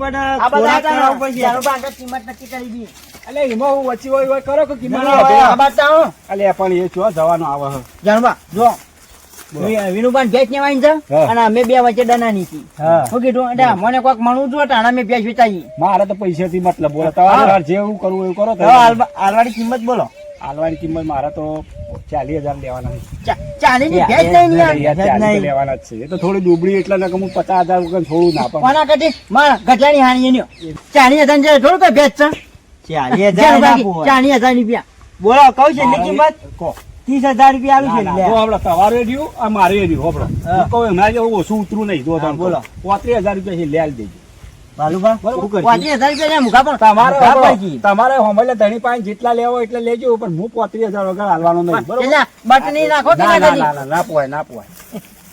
પણ હતા કરાવવો ને, ના, ના ના, એ જવાનો આવે જાણવા જો. છે અને અમે બે વચ્ચે દનાની હતી હા. હું કીધું એટલે મને કોઈક મળવું જો તાણા મેં ભેજ વિતાઈ મારે તો પૈસા થી મતલબ બોલો તમારે જેવું કરવું એવું કરો. હાલવાડી કિંમત બોલો. હાલવાની કિંમત મારે તો ચાલીસ હજાર લેવાના. લેવાના જ છે એ તો થોડી ડૂબડી એટલે ને હું પચાસ હજાર વગર છોડું ના પણ કદી મારા ગજાની હાની એની ચાલીસ હજારની થોડું કઈ ભેજ છે ચાલીસ હજાર. ચાલીસ હજાર રૂપિયા બોલો કહું છે મારે- કિંમત કહો. ત્રીસ હજાર રૂપિયા આલું છે ના, લે. ના, જો આપણે તમારે રહ્યું આ મારે રહ્યું. હું કહું એમના ઓછું ઉતરું નહીં જો બોલો. પોત્રીસ હજાર રૂપિયા છે લે દેજો તમારે મુખા હોભળો, પડી. હોમલે ધણી પાસે જેટલા લેવો એટલા લેજો પણ હું પોત્રીસ હજાર વગર હાલવાનો નહીં બટની નાખો ના ના ના કદી? ના ના, ના પોવાય ના પોવાય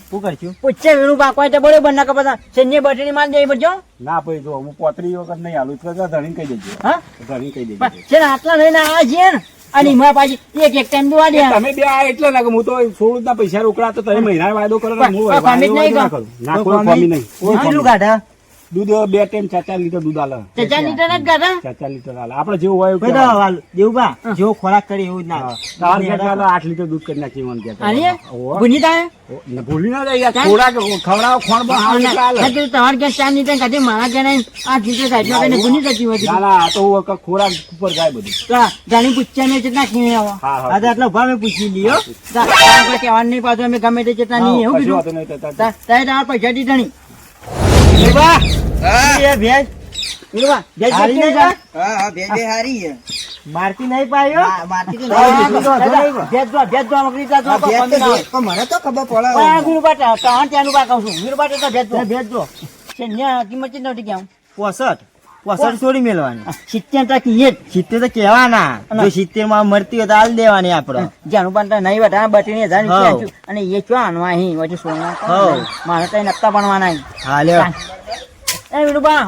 શું કરશું? પૂછે વીણું પાકવાય તો બરોબર ના કપા શેની બટની માલ દેવી પડજો ના પછી જો હું પોત્રીસ વગર નહીં હાલું તો ધણી કહી દેજો હા ધણી કહી દેજો છે આટલા લઈને આ છે ને અને એમાં પાછી એક એક ટાઈમ દોવા દે તમે બે આ એટલે ના હું તો સોળ ના પૈસા રોકડા તો તમે મહિના વાયદો કરો હું નહીં ના કોઈ. કાઢા? દૂધ બે ટાઈમ ચાર લીટર દૂધ આલે. ચાર લીટર ચાર લીટર આલે. આપડે જેવું હોય દેવુભા, જેવો ખોરાક કરી એવું જ ના. આઠ લીટર દૂધ કરી નાખી મને ને ભૂલી ના જાય યાર. ખોરાક ખવડાવો ખોણ પણ તમારે ક્યાં ચાર લીટર કાઢી મારા ક્યાં નહીં આ લીટર સાઈડમાં કઈને ભૂલી જતી હોય ના ના તો ખોરાક ઉપર જાય બધું. જાણી પૂછ્યા ને કેટલા ખીણે આવો. હા તો આટલો ભાવ મેં પૂછી લીધો કોઈ કહેવાનું નહીં પાછું અમે ગમે તે જેટલા નહીં એવું કીધું. તારે તમારા પૈસા દીધા નહીં. નિર્વા હા. એ ભેજ. નિર્વા ભેજ હારી હા હા ભેજ હારી છે. મારતી નહીં પાયો? મારતી તો ભેજ દો ભેજ તો મને તો કિંમત કેટલી નોટી ગયા 65 વસણ છોડી મેળવાની. સિત્તેર ટકા સિત્તેર તો કેવાના જો સિત્તેરમાં મળતી હોય તો હાલ દેવાની આપડે. જાનું પણ નહીં વટા બટીને જાણ અને એ ક્યાં આનવા અહીં પછી સોના મારે કઈ નક્કા ભણવાના હાલે એ વિરુબા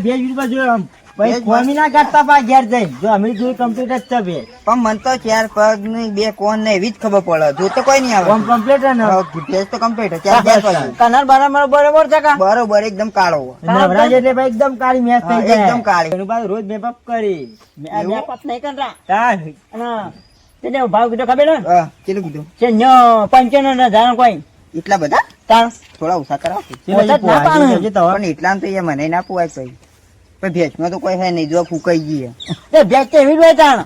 ભેજ વિરુબા જોયો પછી કોમી ના કાઢતા પા ઘેર જઈ જો અમે જોયું કમ્પ્યુટર જ છે પણ મન તો ચાર પગની બે કોણ ને એવી જ ખબર પડે. જો તો કોઈ નહીં આવે. કોમ કમ્પ્લીટ ને? ભેજ તો કમ્પ્લીટ ચાર ચાર પગ. કનર બરાબર બરોબર છે કા? બરોબર એકદમ કાળો. નવરાજ એટલે ભાઈ એકદમ કાળી મેચ થઈ જાય. એકદમ કાળી. એનું બાદ રોજ મેકઅપ કરી? મેપઅપ નહીં. તાર અને તેને ભાવ કીધો ખબર ને હા, કેટલું કીધું? છે પંચાણું જાણ કોઈ. એટલા બધા? તાણ. થોડા ઓછા કરાવો ના એટલા તો એ મને ના પોવાય કઈ. પણ ભેજમાં તો કોઈ હે નહીં જો ફૂકાઈ ગઈ એ ભેજ કેવી તાણ?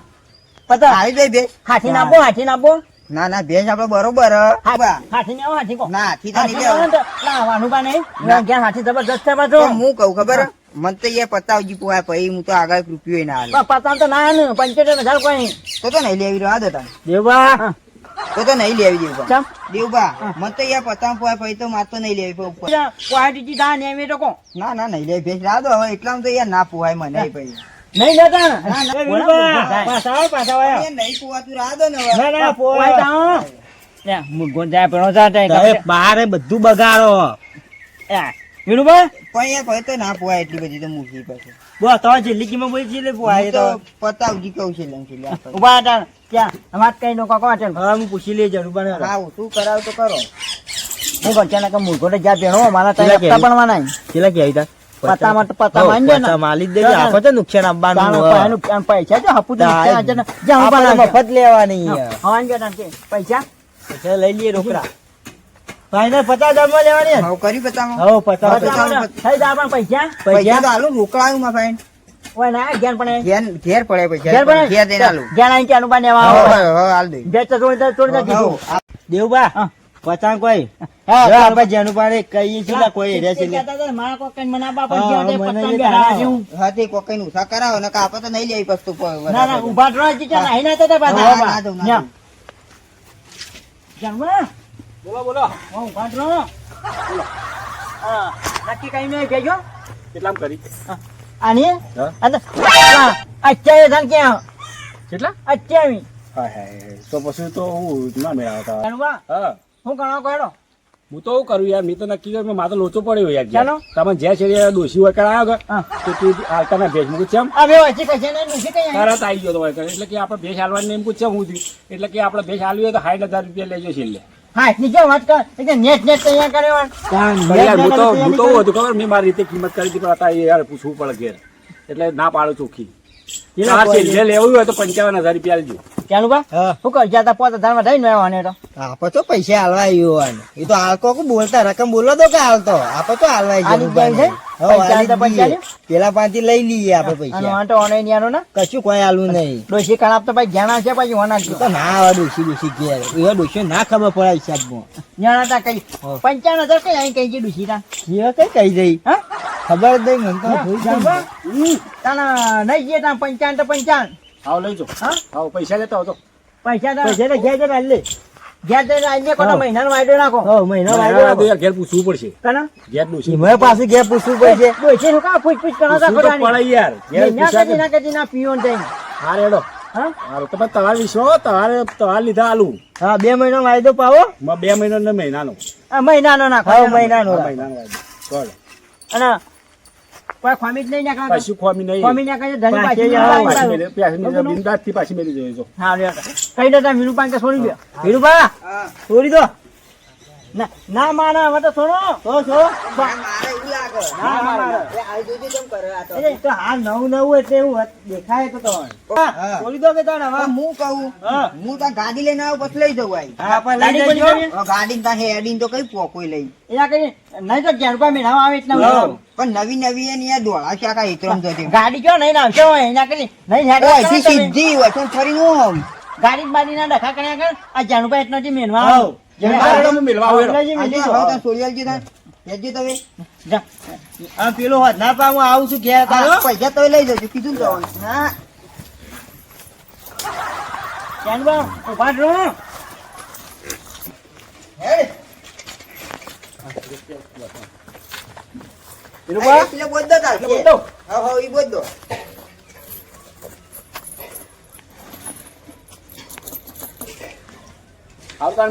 પતા આવી જાય ભેંસ. હાથી નાખો હાથી નાખો. ના ના ભેજ આપડે બરોબર હાથી ને હાથી કો. ના હાથી તો નહીં લાવવાનું બા ના. હાથી જબરદસ્ત છે પાછો હું કઉ ખબર મન તો એ પતાવજી પોવાય પછી હું તો આગળ રૂપિયો ના હાલે. પતા તો ના પંચોતેર હજાર કોઈ. તો તો નહીં લેવી રહ્યો હતા દેવા. તો તો નહીં લેવી દેવું દેવબા મને તો યાર પતામ પોવાય પછી તો મારે તો નહીં લેવી પણ ઉપર. ક્વોલિટી તા ને તો કો ના ના નહીં લેવી ભેજ રાહ દો હવે એટલામાં તો યાર ના પોવાય મને પછી નહીં ના, પાછા આવો, પાછા આવો. નહીં પોવાતું રાહ દો ને હવે. ના, પોય પોય. તે બારે બધું બગાડો. એ, વિનુભાઈ પણ યાર પછી તો ના પોવાય એટલી બધી તો મૂકી પછી. બો તો જિલ્લી કિંમત બોલી જિલ્લી પોહાય તો તો પતાવજી કહું છે લંકી લે ઊભા હતા ત્યાં વાત કઈ નો કાકો વાંચે હા હું પૂછી હા કરાવ તો કરો. હું કે મારા હપ્તા પણ કે તો ને. દેજો આખો નુકસાન આપવાનું પૈસા જો હપુ મફત લેવાની. હા, ગયા પૈસા? પૈસા લઈ લઈએ રોકડા ફાઈનલ પચાસ હજારમાં લેવાની હવે કરી પચાસ પચાસ. હજાર. થઈ પણ પૈસા. પૈસા તો હાલું રોકડાયું માં ફાઈન ઓય ના ઘેર ઘેર ઘેર પડે પૈસા. ઘેર ઘેર ઘેર આઈ આવો. હવે હાલ દે. બે કીધું દેવબા પચાસ કોઈ. હા, જેનું પાડે કોઈ મારા મને. હા. તે કરાવો ને કાપા તો નહીં લેવી પસ્તુ ના ના ઊભા ના પાછા. ના, ના, બોલો બોલો. હું ભાંડરો બોલો. હા, નક્કી કઈ નહીં કહેજો. કેટલામ કરી? આની? તો- આ ક્યાં? કેટલા? અઠ્યાવીસ. હા હા તો પછી તો હું ના મેળવતા. જાણવા? હા. હું ગણો કહેલો? હું તો કરું યાર. મેં તો નક્કી કર્યું માથે લોચો પડ્યો યાર ચાલો. તમે જ્યાં છે દોશી વગર આવ્યો હા. કે તો તું ભેજ. મૂકું કશે ને? ડોશી કઈ આવી? તરત આવી ગયો એટલે કે આપણે ભેજ હાલવાની એમ પૂછે હું થયું એટલે કે આપણે ભેજ હાલવી હોય તો સાઠ હજાર રૂપિયા લેજો છેલ્લે. હા એટલી વાત કર? એટલે નેટ નેટ તૈયાર કર્યો યાર હું તો હું તો હતું ખબર? મેં મારી રીતે કિંમત કરી હતી પણ અત્યારે યાર પૂછવું પડે ઘેર. એટલે ના પાડો ચોખ્ખી. લેવું હોય તો પંચાવન હજાર રૂપિયા લેજો ચાલુ શું કર જ્યાં તા પોત હજારમાં થઈને આવવાને તો આપો તો પૈસા હાલવા આવ્યો હોય. એ તો હાલકો કો બોલતા રકમ બોલો તો કે હાલતો. આપો તો હાલવા આલી જાય. પેલા પાંચથી લઈ લઈએ આપડે પૈસા. વાંટો ઓનલાઈન યાનો ના? કશું કોઈ હાલવું નહીં. ભાઈ છે પછી હોના તો ના આવે ડોસી ડોસી ઘેર. એવા ડોસી ના ખબર પડે હિસાબમાં. કઈ. પંચાવન હજાર કઈ અહીં કઈ છે ડોશી તા? એ કઈ કહી દઈ? હા? ખબર દઈ મને તો જોઈ જાય. તાના નહીં જઈએ તા પંચાવન તો પંચાવન આવો લઈ જાઓ. હા? આવો પૈસા લેતો આવતો પૈસા તો પૈસા ઘેર લે. ઘેર જઈને આઈને કોનો હા. મહિનાનો વાયદો નાખો. હો મહિનો ના, વાગ્યો યાર ઘેર પૂછવું પડશે. કના? ઘેર પૂછવું એમાં પાછું ઘેર પૂછવું પડશે. ડોશી નું કા પૂછ પૂછ કરો તા પૂછવું પડે યાર. ઘેર ના ના કદી ના પીવો ને તઈ. હા હા? હારું તો પણ તમારે વિશ્વાસ તમારે તમારે લીધા આલુ. હા બે મહિનો વાયદો પાવો? બે મહિનો ને મહિનાનો. આ મહિનાનો નાખો. મહિના મહિનાનો મહિનાનો વાયદો. અને કોઈ ખોમી જ નહીં નાખવા ખોમી નહીં. ખોમી નાખે પાછી પાછી મેલી- જો. હા કઈ દેતા તમે વિનુપાન કે છોડી દો. વિનુપા છોડી દો. ના ના માના હવે તો છોડો એવું લાગે ના, મારે. આ જોજો કેમ કરે આ તો. એટલે તો હા નવું નવું એટલે એવું દેખાય તો તમને હા. દો કે તાણ હવે હું કહું હું ત્યાં ગાડી લઈને આવું પછી લઈ આઈ. હા, લઈ ગાડી જજો. ગાડી ત્યાં હેડીને તો કઈ પોકોઈ લઈ કઈ નહીં તો ઘેર રૂપિયા મેળામાં આવે એટલે પણ નવી નવી એની આ ધોળા આખા ઇતરમ જતી ગાડી કયો નહીં આવશે એના કરી નહીં તમે. સીધી હોય તો ફરીને ઓમ. ગાડી બાડી ના ડખા કર્યા કર આ જાનુભાઈ એટલો જ મેળવા. આવો. મેળવા આવો એનો. એટલો જ આજે દો. ત્યાં સોરિયાલજી ત્યાં હેડજો તમે. જા. આ પેલો હોત ના પામું આવું છું ઘેર. તારો. પૈસા તમે લઈ જજો કીધું ને તમને. હા જાનુભાઈ, ઊભા રહો. હે પેલો દો તાર. એટલે દો. હા, હા, ઈ દો.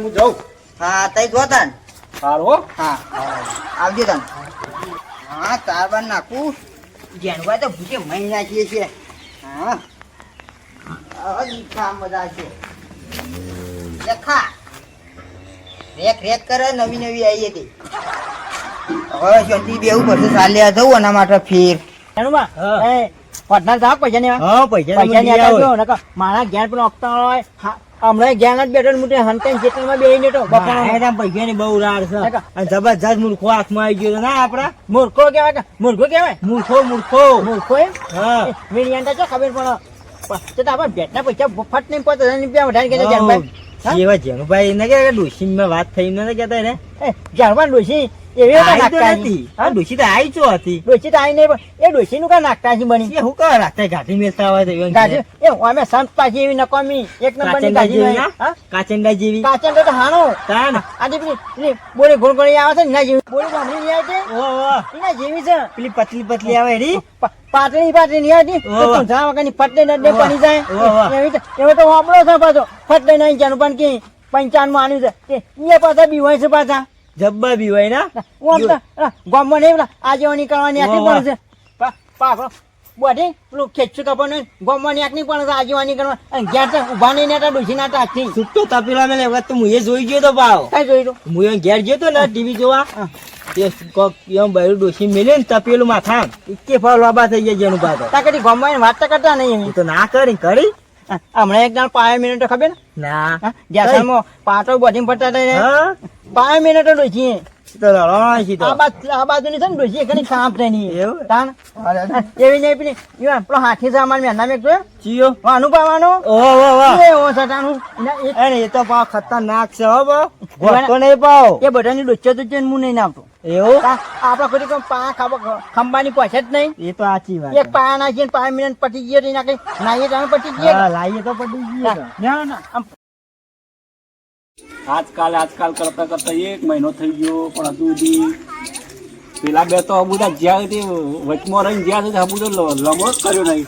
હું જાઉં. હા તઈ જો તાન. હારું હા. આવજો તમે હા તાર બાર નાખું. જેનભાઈ તો ભૂતે મહી નાખીએ છીએ. હા. મીઠા બધા છે. લખા રેક રેક કરે નવી નવી આવી હતી. હવે શાંતિ બેવું પડશે ચાલ્યા જવું એના માટે ફેર. જાનુભા, હા. એ, પૈસા ને હા પૈસા પૈસા ની આપજો નકર મારા ઘેર પણ આપતા હોય હમણાં ઘેર જ બેઠો ને મોટે હંટેન ચેતનમાં બેહીને તો બપોરનો. પૈસા ની બહુ રાડ છે. અને જબરજસ્ત મૂર્ખો હાથમાં આવી ગયો ના આપડા મૂર્ખો કહેવાય કે મૂર્ખો કેવાય મૂર્ખો મૂર્ખો. મૂર્ખો એમ? હા. એ, તો ખબર પણ તો આપણે પૈસા ફટ નહીં પહોંચે રૂપિયા વધારે? જેનુભાઈ. કે વાત થઈ ને કેતા એને. ડોશી. એવી નાખતા. હા? ડોશી તો આઈ ચો હતી. ડોશી તો આઈ નહીં પણ એ ડોશી નું કા નાખતા છે બની? એ હું કહે રાખતા ગાઠી મેલતા હોય તો ગાઠી એ અમે સંત પાછી એવી નકોમી એક નંબરની ગાઠી. હા? કાચંડા જેવી? કાચંગા તો હાણો. તાન આજે પેલી પેલી બોરી ગોળ ગોળી આવે છે ના જેવી. બોરી ગામડી ની આવે છે ઓ ઓ એના જેવી છે. પેલી પતલી પતલી આવે એની? પાતળી પાતળી ની ઓહો. તો ઊંધા વગરની ફટલે નડે પડી જાય. એવી તો વાપરો છે પાછો. ફટલે નહીં જાનું પણ કે પંચાનમાં આન્યું છે એ પાછા બીવાય છે પાછા. જબ્બા બી હોય ના? ઓમ ગામમાં નહીં પેલા આજેવાની કરવાની આટલી પણ છે પા- પાકડો. બોડી પેલું ખેંચું કપડું ગામમાં આટલી પણ આજે કરવા અને ઘેર તો ઊભા નહીં નેટા ડોસી નાટા આખી છૂટો તપેલા મેલે વખત તો હું એ જોઈ ગયો તો ભાવ કઈ જોઈ હું એ ઘેર ગયો તો ને ટીવી જોવા. એ કોક એમ બૈરું ડોશી મેલે ને તપેલું માથા કે ફળ વાબા થઈ ગયા જેનું પાછો તાકડી આવીને વાત તો કરતા નહીં તો ના કરી કરી. હા, હમણાં એક જણ પાંચ મિનિટ ખબર? ના. ગેસમાં પાટો બધી પડતા હતા પાંચ મિનિટ ડોસી તો આ બાજુ ની છે ને ડોસી એકની કામ થઈ નહીં. એવું? તાન એવી નહીં પેલી ઈવન પેલો હાથી છે અમારે મેં જોયો? ચિયો? વાહ એ ઓ સટાનું એના એક- અરે એ તો પાવ ખતરનાક છે હો બા. નહીં પાવ. એ બધાની ડોચ્યો તો છે હું નહીં નાખતો. એવું? આપડે આપડા કોઈ કોઈ પા ખંભાની પહોંચે જ નહીં. એ તો સાચી વાત એક પાયા નાખીને પાંચ મિનિટ પટી ગયો નાઈએ પટી હા ગયો લાઈએ તો પડી ગઈ તો. ના ના આમ. આજકાલ આજકાલ કરતા કરતા એક મહિનો થઈ ગયો પણ હજુ સુધી પેલા બે તો બધા જ્યાં વચમાં રહીને જ્યાં સુધી હબુ તો લમો જ કર્યો નહીં.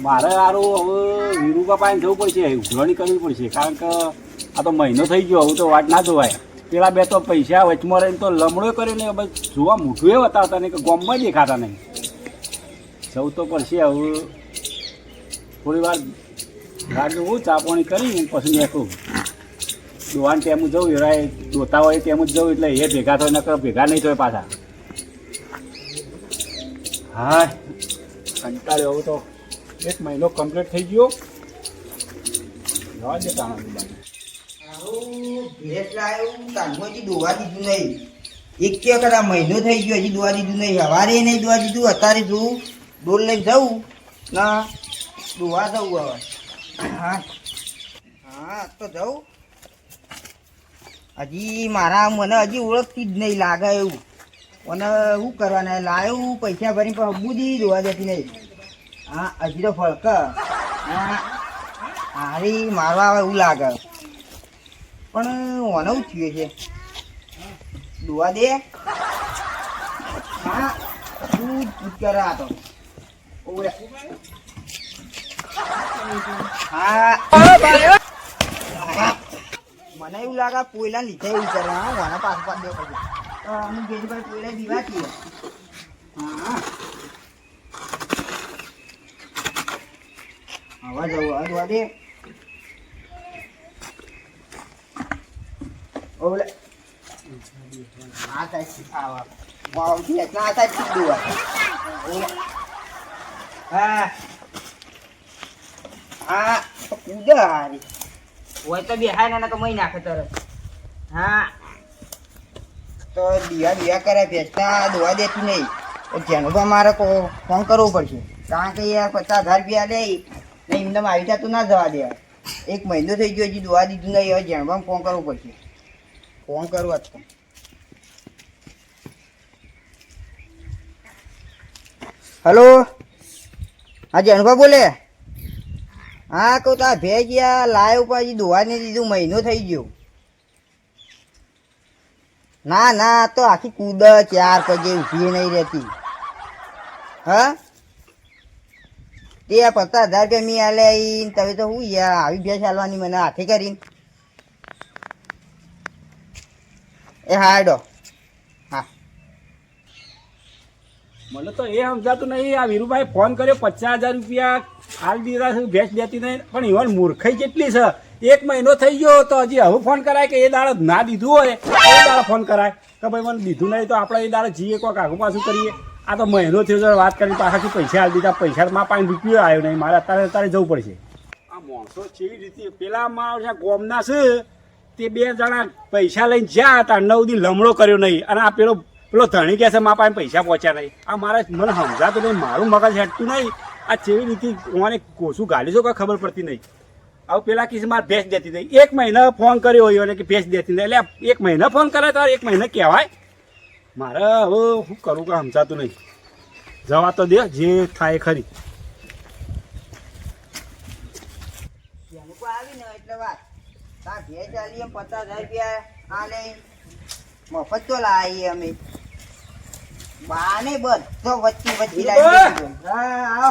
મારે સારું હવે વીરુબા પાસે જવું પડશે ઉઘરાણી કરવી પડશે કારણ કે આ તો મહિનો થઈ ગયો હવે તો વાટ ના જોવાય. પેલા બે તો પૈસા વચમાં રહીને તો લમડો કરીને જોવા મોઢું એ બતાવતા નહીં કે ગોમમાં દેખાતા નહીં. જવું તો પડશે હવે. થોડી વાર ગાડી હું ચા પાણી કરી પછી નીકળું દોવાન ટેમ જવું, એરાય દોતા હોય તેમ જ જવું, એટલે એ ભેગા થાય, નકર ભેગા નહીં થાય પાછા. હા કંટાળ્યો તો. એક મહિનો કમ્પ્લીટ થઈ ગયો. જવા દે ભેંસ હજી દોવા દીધું નહીં. એક કે વખત મહિનો થઈ ગયો, હજી દોવા દીધું નહીં. સવારે નહીં દોવા દીધું, અત્યારે જોઉં ડોલ લઈને જવું ના, દોવા જવું હવે. હા. હા તો જવું હજી મારા મને હજી ઓળખતી જ નહીં લાગે એવું. મને શું કરવાના લાવ્યું પૈસા ભરીને, પણ બુધી દોવા જતી નહીં. હા, હજી તો ફળક. હા. હારી મારવા એવું લાગે. પણ ઓનવ થયું છે. દુવા દે. હા જ પૂછ આ તો. મને એવું લાગે પોયલા લીધે એવું કરે. હા વાના પાસ પાસ દે પછી તો અમે જેજભાઈ પોયલા દીવા છીએ હા. આવા જવું, આવા દે. ઓલે. આ સાઈડ આવા. વાવ છે આ સાઈડથી દુવા. ઓલે હા. હા તો કૂદે હોય તો ને તો મહી નાખે તરત. હા. તો દિયા દિયા કરે ભેંસના દોવા દેતી નહીં. તો જેનું મારે કો- ફોન કરવો પડશે. કારણ કે યાર પચાસ હજાર રૂપિયા લે ને એમને આવી જતું ના જવા દે. એક મહિનો થઈ ગયો હજી દોવા દીધું નહીં હવે જેણભાઈ ફોન કરવો પડશે. ફોન કરવા તો હલો? હા જણભા બોલે? હા, કહું તા ભેજ યા લાય પછી દોવા ને દીધું, મહિનો થઈ ગયો. ના ના તો આખી કૂદ ચાર પગે ઊભી નહીં રહેતી. હા? તે પચાસ હજાર રૂપિયા મી આલે તમે તો હું યાર, આવી ભેસ હાલવાની મને હાથે કરીને. એ હા હેડો. હા. મને તો એ સમજાતું નહીં આ વીરુભાઈ ફોન કર્યો પચાસ હજાર રૂપિયા હાલ દીધા છે ભેંસ દેતી નહીં. પણ ઇવન મૂર્ખાઈ કેટલી છે? એક મહિનો થઈ ગયો તો હજી હવે ફોન કરાય કે એ દાડે ના દીધું હોય? એ દાડે ફોન કરાય. કે ભાઈ મને દીધું નહીં તો આપણે એ દાડે જઈએ કોઈક આગું પાછું કરીએ. આ તો મહિનો થયો છે વાત કરી પાછાથી પૈસા હાલ દીધા. પૈસા માં પાંચ રૂપિયો આવ્યો નહીં. મારે અત્યારે અત્યારે જવું પડશે. આ માણસો કેવી રીતે પેલા માં ગોમના છે તે બે જણા પૈસા લઈને જ્યાં હતા, નવ દી લમણો કર્યો નહીં. અને આ પેલો પેલો ધણી કહે છે મા પાસે પૈસા પહોંચ્યા નહીં. આ મારે મને સમજાતું નહીં, મારું મગજ હેઠતું નહીં. આ જેવી રીતે મને કોશું ગાલી છો કોઈ ખબર પડતી નહીં. હવે પેલા કિસ્સે મારે ભેંસ દેતી નહીં. એક મહિના ફોન કર્યો હોય અને કે ભેંસ દેતી નહીં. એટલે એક મહિના ફોન કરે તો એક મહિના કહેવાય. મારે હવે શું કરું કે સમજાતું નહીં. જવા તો દે, જે થાય ખરી જેનું કોઈ આવી ને એટલે વાત તા ઘેર ચાલીએ પચાસ રૂપિયા આલે. મફત તો લાવીએ અમે. બાને બધો વચ્ચે વચ્ચે લાવી આવો.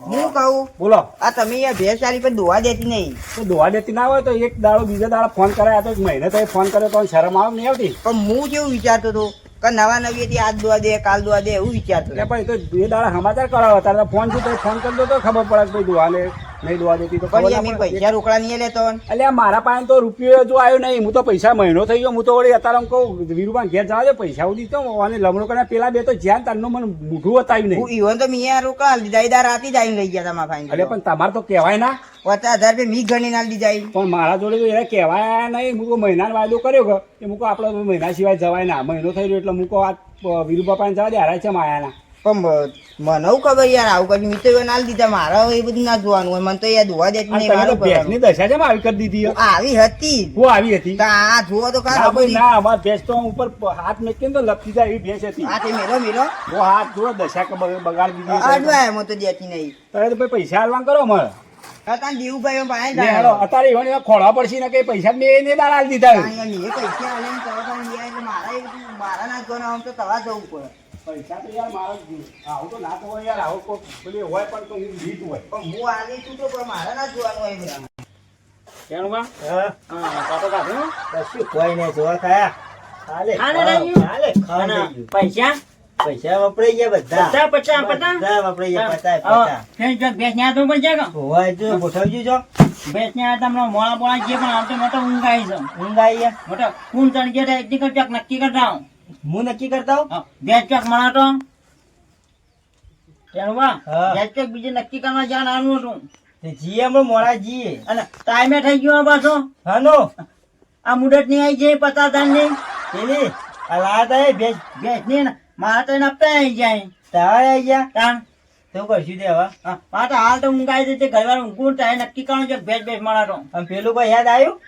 હું કહું બોલો. આ તમે ભેંસ ચાલી પણ દોવા દેતી નહીં. તો દોવા દેતી ના હોય તો એક દાડો બીજા દાડો ફોન કરાય. તો એક મહિને તો ફોન કર્યો તો શરમ આવે નહીં આવતી. પણ હું જેવું વિચારતો હતો? કે નવા નવી હતી આજ દોવા દે કાલ દોવા દે એવું વિચારતો એટલે પણ ભાઈ તો બે દાડા સમાચાર કરાવો. તારે ફોન છે તો ફોન કરતો તો ખબર પડે ભાઈ લે. નહીં દોવા દેતી તો. પૈસા રોકડા નહીં લેતો એટલે મારા પાસે તો રૂપિયો જો આવ્યો નહીં. હું તો પૈસા મહિનો થઈ ગયો. હું તો વળી અત્યારે હું કહું વીરુભાઈ ઘેર જવા દે પૈસા ઉધી તો અને લમણો કરીને પેલા બે તો જ્યાં તારનું મને મૂઠું બતાવ્યું નહીં. હું ઈવન તો મેં રોકડા ઈદા રાતે જ આવીને લઈ ગયા તમારા એટલે ફાઈન પણ તમારે તો કહેવાય ના. પચાસ હજાર રૂપિયા મી ગણી ના લીધા પણ મારા જોડે તો એને કહેવાય નહીં. મૂકો મહિનાનો વાયદો કર્યો કે એ મૂકો આપડે મહિના સિવાય જવાય ના. મહિનો થઈ ગયો એટલે મૂકો આ વીરુભા પાસે જવા દે હારા છે માયાના. પણ મને હું ખબર યાર આવું કર્યું તો એવું ના લીધા. મારે એ બધું ના જોવાનું હોય. મને તો યાર ધોવા દેતી નહીં મારું ભેંસની દશા છે આવી કરી દીધી આવી હતી. હું આવી હતી. આ જોવો તો કા ભાઈ ના અમારે ભેંસ તો ઉપર હાથ મેકીને તો લપસી જાય એવી ભેંસ હતી. તે મેરો મેલો. હું હાથ જોવો દશા કે બગાડ દીધી અડવાય એમાં તો દેતી નહીં તારે તો ભાઈ પૈસા હાલવાન કરો મારે હતા દેવુભાઈ પાસે હેડો ઈવન એવા ખોળવા પડશે ને કઈ પૈસા મેં એને દીધા પૈસા મારા એ મારા ના જોવાના આમ તો તવા જવું પડે. પૈસા તો યાર મારા જ. આવું તો ના તો હોય યાર આવું કોઈ પેલી હોય પણ તો હું જીત હોય. પણ હું આલી છું તો પણ મારા ના જોવાનું હોય બધા જાણવા હા. હા કાપો કાપો કશું કોઈ નહીં જોવા ખાયા. હાલે ખાને ખાવ, રહી ગયું? હાલે ખાવ અને થઈ ગયું. પૈસા? પૈસા વપરાઈ ગયા બધા. બધા પચાસ પચાસ? બધા વપરાઈ ગયા પચાસ પચાસ. ફેર જો ભેંસ ન્યા તો પડશે કે હોવા જો ગોઠવજો જો. ભેંસ ન્યા તમને મોળા મોળા જે પણ આમ તો મોટો ઊંઘ આવી છે. ઊંઘ આવી. મોટો કુણ તણ ગયા એક દીકર ચોક નક્કી કરતા આવું હું નક્કી કરતા હું ગેસ ચોક મળા તો જાણવા હા. ચોક બીજે નક્કી કરવા જવાનું હતું. તે જીએ હમણાં મોડા જીએ. અને ટાઈમે થઈ ગયો પાછો. હાનો? આ મુદતની આવી જાય પચાસ હજારની પેલી આ લાયા તા ભેસ ભેંસની મારા તો એના હપ્તા આવી જાય. તારે આવી ગયા? તાણ? તો કરશું દે હવે? હા, તો હાલ તો ઊંઘ દે ઘરવાર ઊંઘું ટાઈમ નક્કી કરવાનું છે ભેસ ભેસ મળા તો પેલું કોઈ યાદ આવ્યું?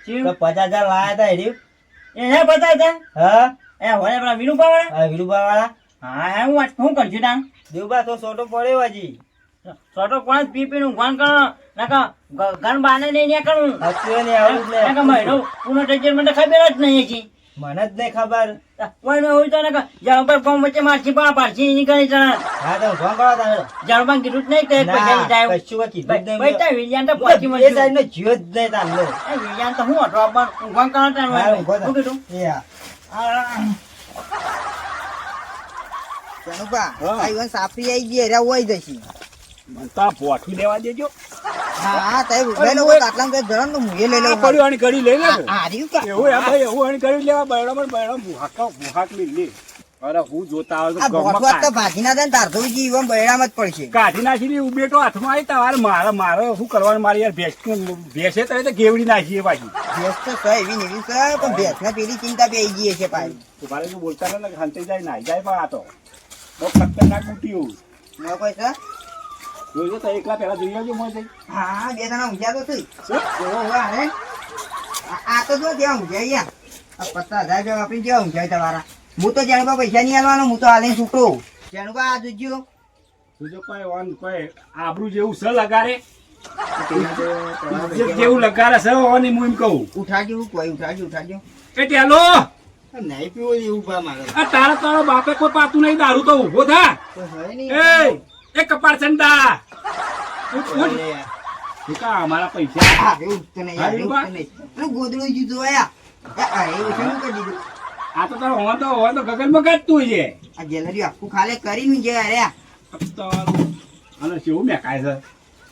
પચાસ હજાર લાયા હતા એ એને પચાસ હજાર? હા. એ હોય પેલા વિનુભા વાળા હા વિનુભા વાળા હા હે શું કરજો તાણ? દેવબા તો સોટો પડ્યો હજી. સોટો કોણ પી પી નું ગણ કરો નાકા ગણ બાને નહીં ન્યા કરું. હચ્યું ને આવું જ નાકા મહિનો પૂનો ટેન્શન મને ખબર જ નહીં હજી. મને જ નહીં ખબર. કોઈ હોય તો નાકા જાણ પર કોમ વચ્ચે મારછી પણ પારછી એની કરી જણા હા તો ફોન કરો જાણ પર કીધું જ નહીં કે પૈસા જાય કશું કીધું ભાઈ નહીં ત્યાં વિલિયન તો પછી તો એ સાઈડ નો જીવ જ નહીં તારનો વિજ્ઞાન તો હું હતો પણ ફોન કરો તાણ? હા, કીધું? એ હા. જનુભા. સાપરી આવી ગઈ એરા હોય જશે. મને તો આ દેજો. હા તે લઈ આટલા નું મુએ લઈ લો પડ્યું આની ઘડી લઈ લે હાર્યું કે? એવું એમ ભાઈ એવું આની ઘડી લેવા ભૂહાકા ભૂહાક લઈ લે. અરે હું જોતા આવે તો ભોસવાત તો ભાગી ના દે તાર તો જ પડશે. કાઢી નાખી ઉબેટો હાથમાં આવી તમારે મારે મારે શું કરવાનું? મારે યાર ભેંસ ભેંસે તો તો ગેવડી નાખીએ પાછી. ભેંસ તો છે એવી નહીં છે પણ ભેંસને પેલી ચિંતા ગઈ છે પાછી. તમારે જો બોલતા ને હંતે જાય નાઈ જાય પણ આ તો. બહુ ખતરનાક બુટી એવું. ન કોઈ છે? જોજો તો એકલા પેલા જોઈ આવજો મોય હા બે જણા ઊંઘ્યા તો થઈ. ઓહો આ- તો જો ત્યાં ઊંઘ્યા યાર આ. પચાસ હજાર રૂપિયા વાપરીને જ્યાં ઊંઘ્યા તમારા. હું તો જાણવા પૈસા નહીં આલવાનો હું તો હાલે છૂટો. જાણવા આ જોજો. જોજો કોઈ ઓન કોઈ આબરૂ જેવું સ લગાડે? જેવું લગારે સ હોવાની હું એમ કહું. ઉઠાજો કોઈ ઉઠાજો ઉઠાજો. એ ટેલો! નહીં પીવો એવું પા મારે. આ તારા તારો બાપે કોઈ પાતું નહીં દારૂ તો ઊભો થા. એ એ કપાળ ચંદા ઉઠ, ઉઠ. અમારા પૈસા. ગોદડું જુદું આયા. આ. એવું કરી દીધું. આ તો તારો હોવા તો હોવા તો ગગનમાં ગાજતું છે. આ ગેલેરી આખું ખાલી કરીને જે અરે અને શું મેકાય છે?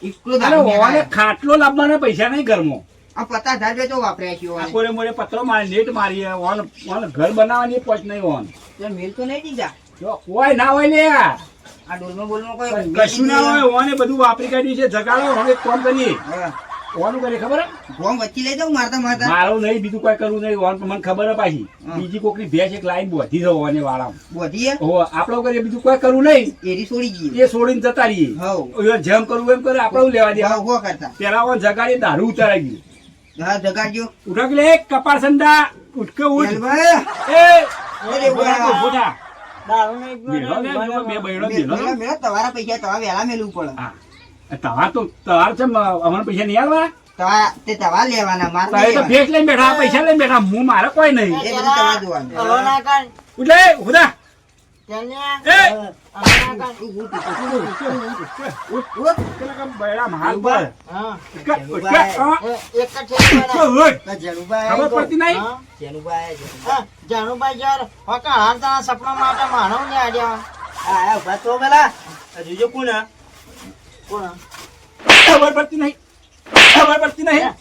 એકલો દારૂ હોવાને ખાટલો લાવવાના પૈસા નહીં ઘરમાં. આ પચાસ હજાર રૂપિયા તો વાપર્યા છે ઓને. કોરે મોરે પત્રો મારી નેટ મારી ઓન ઓન ઘર બનાવવાની પોચ નહીં ઓન. તો મેલ તો નહીં દીધા. જો કોઈ ના હોય ને આ ડોલમાં બોલમાં કોઈ કશું ના હોય ઓને બધું વાપરી કાઢ્યું છે. જગાડો હવે કરી કરીએ. હા. ઓનું કરે ખબર? ગોમ વચ્ચે લઈ જાઉં મારતા મારતા. મારું નહીં બીજું કોઈ કરવું નહીં. ઓન મને ખબર પાછી. બીજી કોકની ભેંસ એક લાઈન બોધી છે ઓને વાળા બોધીએ આપણે કરીએ? બીજું કોઈ કરવું નહીં. એરી છોડી જઈએ. એ છોડીને જતા રહીએ. હવ. જેમ કરવું એમ કરે આપણે લેવા દે હો કરતા. પેલા ઓન જગાડી દારૂ ઉતારાઈ ગયું. હા જગાડજો. ઉઠક લે કપાળ સંડા ઉઠકે ઉઠ. એ બે બૈડો. મેલો, તમારા પૈસા તમારે વહેલા મેલવું પડે. હા. તમાર તો તમાર છે અમને પૈસા નહીં આવવા તે તમારે લેવાના મારે તો નહીં લઈને બેઠા પૈસા લઈને બેઠા હું મારે કોઈ નહીં એ બધું તમારે જોવાનું. હલો ના કર ઉઠ લે ઉઠા ચાલ્યા એ હલો ના કર ઉઠ, ઉઠ, ઉઠ, ઉઠ, ઉઠ. ઉઠ. પેલા કામ બૈડા માલ પર હા ઉઠકે, ઉઠકે, હા. એ એક જ ઠેકાણા. ઉઠ. આ જનુભાઈ ખબર આયા પડતી નહીં હા? તો. જનુભાઈ આયા, જનુભાઈ. હા, જાનુભાઈ જ્યારે હોકા હારતા સપના માટે માનવ ને આડ્યા જોજો ખબર પડતી નહીં. ખબર પડતી નહીં.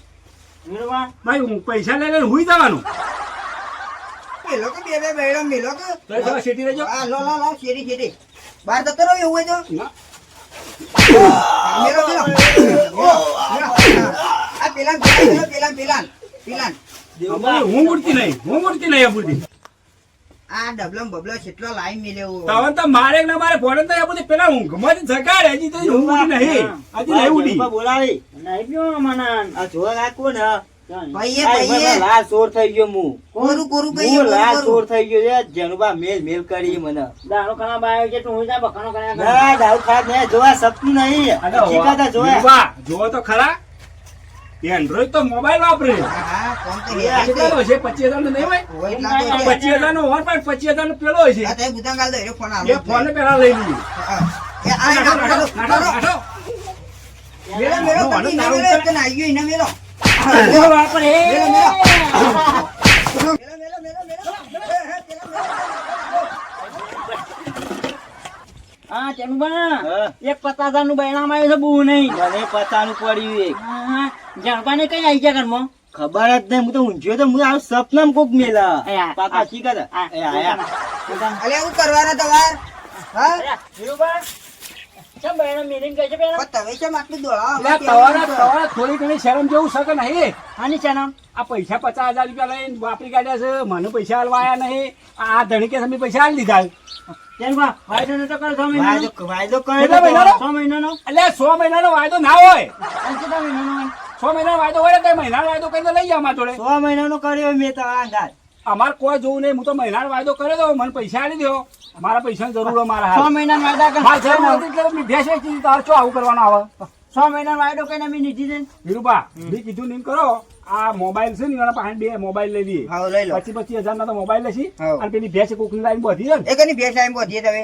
ભાઈ હું પૈસા લઈને હુઈ જવાનું. મેલો કે બે બે બૈડો મેલો કે? તો એ રહેજો. આ લો લો લો શેરી શેરી બહાર જતો રહ્યો એવું હોય તો. ના. મેલો મેલો. મેલો. આ પેલા પેલા પેલા પેલા પેલા હું ઉડતી નહીં હું ઉડતી નહીં અબુજી આ બબલો કેટલો લાઈન મેલ્યો તવન તો મારે ના મારે ફોન તો અબુજી પેલા ઊંઘમાંથી જગાડે હજી તો હું નહીં. હજી નહીં ઉડી. બોલાવી. નહીં પીવો મનાન આ જોવા ના. કોણ ભાઈએ ભાઈએ. મને લાલ ચોર થઈ ગયો હું કોરું કોરું હું ચોર થઈ ગયો છે. જેનુબા મેલ મેલ કરી મને. દારૂ ખાના બાયો છે તું હું જા બખાનો કર્યા ના દારૂ ખરાબ નહીં જોવા સપનું નહીં. હકીકત જ જોયા. જોવો તો ખરા. એન્ડ્રોઈડ તો મોબાઈલ વાપરે. કેટલાનો છે? પચીસ હજાર નો નહીં હોય. પચીસ હજાર નો પણ પચીસ હજાર નો પેલો હોય છે. એ ફોન. પેલા લઈ લઈએ હા. એક ને પચાસ હજારનું બૈરામ આવ્યું છે બહુ નહીં. મને પતાનું પડ્યું એક. હા, જાણવાને કઈ આવી ગયા ઘરમાં? ખબર જ નહીં હું તો ઊંઘ્યો તો હું આ સપનામ કોક મેલા. પાકા આ. શીખા હતા. આ, એ આયા અલ્યા, શું કરવાના તમાર હા? ધીરુભાઈ ધીરુભા, ચમ બેનો મીનિંગ કહે છે બેનો પણ તમે ચમ આટલી દોડા એટલે તવારા તમારા થોડી ઘણી શરમ જેવું શકે નહીં? આની છે આ પૈસા પચાસ હજાર રૂપિયા લઈને વાપરી કાઢ્યા છે મને પૈસા હલવાયા નહીં. આ ધણી કે તમે પૈસા હાલ દીધા તેનું બા, વાયદો નતો કર્યો છ મહિનાનો? વાયદો? છ મહિનાનો? વાયદો ના હોય. મહિનાનો વાયદો હોય તો મહિનાનો વાયદો કરીને લઈ જાવ જોડે. સો મહિનાનો કર્યો મેં તો આ અમારે કોઈ જોવું નહીં. હું તો મહિનાનો વાયદો કર્યો તો મને પૈસા આલી દો મારા પૈસાની જરૂર હોય મારા છ મહિનાનો વાયદા એટલે મેં વેચી તારે શું આવું કરવાનું આવે? છ મહિનાનો વાયદો કરીને અમે નીધી દે મેં કીધું નહીં કરો. આ મોબાઈલ છે ને એના પાસે બે મોબાઈલ લઈ લઈએ. હા, લઈ લો. પચીસ પચીસ હજાર ના તો મોબાઈલ લેશી. અને પેલી ભેંસ કોકની લાઈન બધી એ કની ભેંસ લાઈન બોધીએ તમે.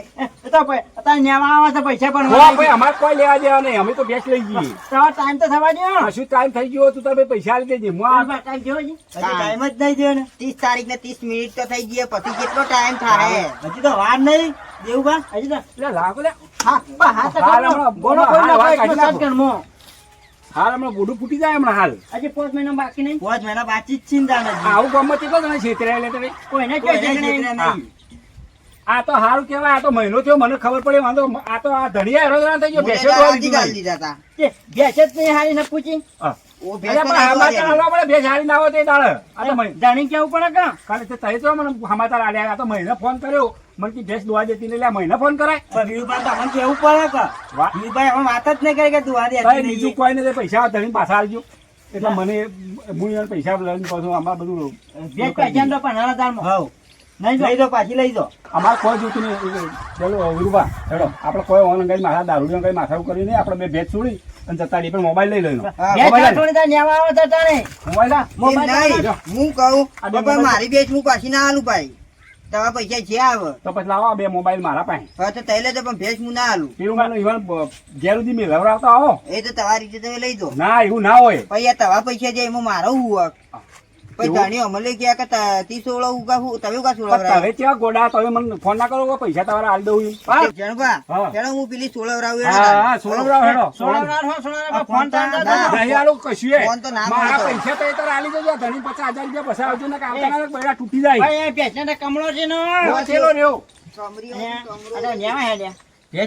તો અત્યારે ન્યામાં આવે છે પૈસા પણ હો ભાઈ અમારે કોઈ લેવા દેવા નહીં. અમે તો ભેંસ લઈ જઈએ. તમારો ટાઈમ તો થવા દો ટાઈમ થઈ ગયો તો તમે પૈસા આલી દેજે. હું આ ટાઈમ કેવો છે ટાઈમ જ નહીં થયો ને. ત્રીસ તારીખ ને ત્રીસ મિનિટ તો થઈ ગઈ પછી કેટલો ટાઈમ થાય હજી તો વાર નહીં. દેવુબા હજી તો એટલે લાગો લે. હા હા તો હાલ કરો. હમણાં બોલો કોઈ ના કાઢી નાખો. હાલ હમણાં બોડું ફૂટી જાય હમણાં હાલ. આજે પાંચ મહિના બાકી નહીં? પાંચ મહિના બાકી જ ચિંતા નથી આવું ગામમાં કેટલો તમે છેતરાય લે તમે. કોઈને. આ તો સારું કેવાય આ તો મહિનો થયો મને ખબર પડી વાંધો આ તો આ ધણિયા હેરો થઈ ગયો ભેસે ભેંસો જ નહીં હારી ને પૂછી. હા. ઓ ભેંસ પણ નહીં સમાચાર પડે ભેંસ હારી ના હોય તે દાડે આ તો મહિ- જાણી કેવું પડે કે? કાલે તે તઈ તો મને સમાચાર આલ્યા આ તો મહિને ફોન કર્યો. મને ભેંસ દોવા દેતી ને લે આ મહિને ફોન કરાય. પણ વીરુભાઈ તો અમને કેવું પડે કે. વીરુભાઈ હવે વાત જ નહીં કરે કે તું દે ભાઈ બીજું કોઈ નથી પૈસા ધણી પાછા આવજો એટલે મને હું એને પૈસા લઈને પાછું આમાં બધું જે પૈસા તો પંદર હજારમાં હઉ. નહીં લઈ દો પાછી લઈ દો અમારે કોઈ જોતું નહીં. ચલો વિરુભા ચલો. આપણે કોઈ ઓન કઈ માથા દારૂ કઈ માથા કરી નહીં. આપણે બે ભેજ છોડી અને જતા પણ મોબાઈલ લઈ લઈ હા, મોબાઈલ. મોબાઈલ નહીં. હું કહું મારી ભેજ હું પાછી ના આલું ભાઈ. તમારા પૈસા જે આવે તો પછી લાવો બે મોબાઈલ મારા પાસે. હવે તો તૈલે તો પણ ભેસ હું ના આલું પેલું માનું ઈવન ઘેર સુધી મેં લવડાવતા આવો. એ તો તમારી રીતે તમે લઈ દો. ના એવું ના હોય. પછી તવા પૈસા જે એમાં મારો હું. તૂટી જાય. કમળો છે ને.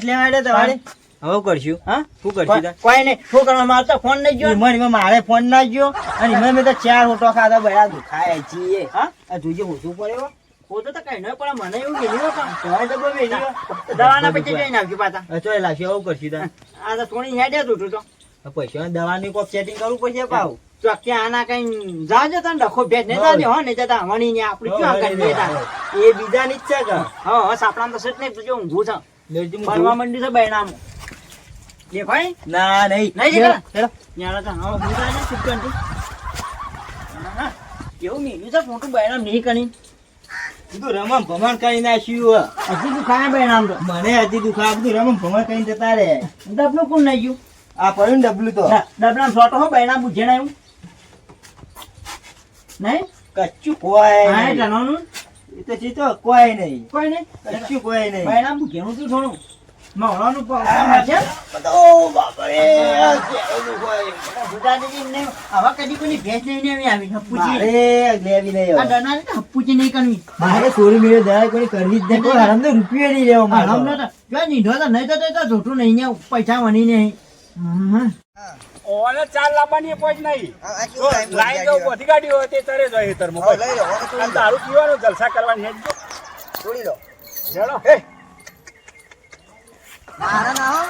લેવા તમારે? હવે કરશું હા? શું કરશું કોઈ- કોઈ નહીં. શું કરવા મારે તો ફોન નહીં જોયો. ઈમણ ઈમણ મારે ફોન ના ગયો અને ઈમણ મેં તો ચાર ઓટો ખાધા બળા દુખાય છીએ હા? આ જોજે ઓછું પડે ખોટું તો કઈ નહીં પણ મને એવું ગેલી હો પણ. તમારે તો બહુ વેલી દવાના પૈસા જોઈને આવજો પાછા. ચોય કરશું. આ તો થોડી હેડ્યા જ તો. પૈસા દવાની કોક સેટિંગ કરવું પડશે પાવ ચોકથી આના કઈ જાજો તને ડખો ભેટ ને જાજો હો ને જતા વણી ને આપણે ક્યાં કરી દેતા એ બીજાની જ છે કે હા હા તો સેટ નહીં તું જો ઊંઘું છે ફરવા. માંડ્યું છે બૈરામાં. દેખાય ના નહીં. નહીં દેખાય? હેડો. ન્યારા તો હા હું જાય હા. એવું મેલ્યું છે મોટું બૈરામ નહીં કરી. બધું રમણ ભમણ કરી નાખ્યું. હજી તું ખાય બૈરામ તો. મને હજી દુખા બધું રમણ ભમણ કરીને જતા રે ડબલું કોણ નહીં ગયું? આ પડ્યું ડબલું તો. ડબલામ છોટો હો બૈરામ બુજે ના એવું. નહીં? કચ્ચું કોઈ હા નહીં. જણાવનું એ તો જીતો કોઈ નહીં. કોઈ નહીં? કચ્ચું કોઈ નહીં. બૈરામ બુજેનું તું થોડું? મહણાનું પગ છે. બધો બાપરે. આવા કદી કોઈની ભેંસ નહીં ને એવી આવી હપ્પુચી અરે લેવી નહીં આ. ડનારી તો હપ્પુચી નહીં કરવી. મારે સોરી મેળો દયા કોઈ કરવી જ નહીં. કોઈ આરામ તો રૂપિયો નહીં લેવો મારો આરામ તો જો નીંઢો તો નહીં તો તો જોટું નહીં ને પૈસા વણી નહીં. ઓને ચાર લાવવાની પોચ નહીં. લાઈન જો બધી ગાડી હોય તે તરે જાય હેતરમાં. હવે લઈ લો પીવાનો જલસા કરવાની છોડી દો હેડો. હે मारा ना हो.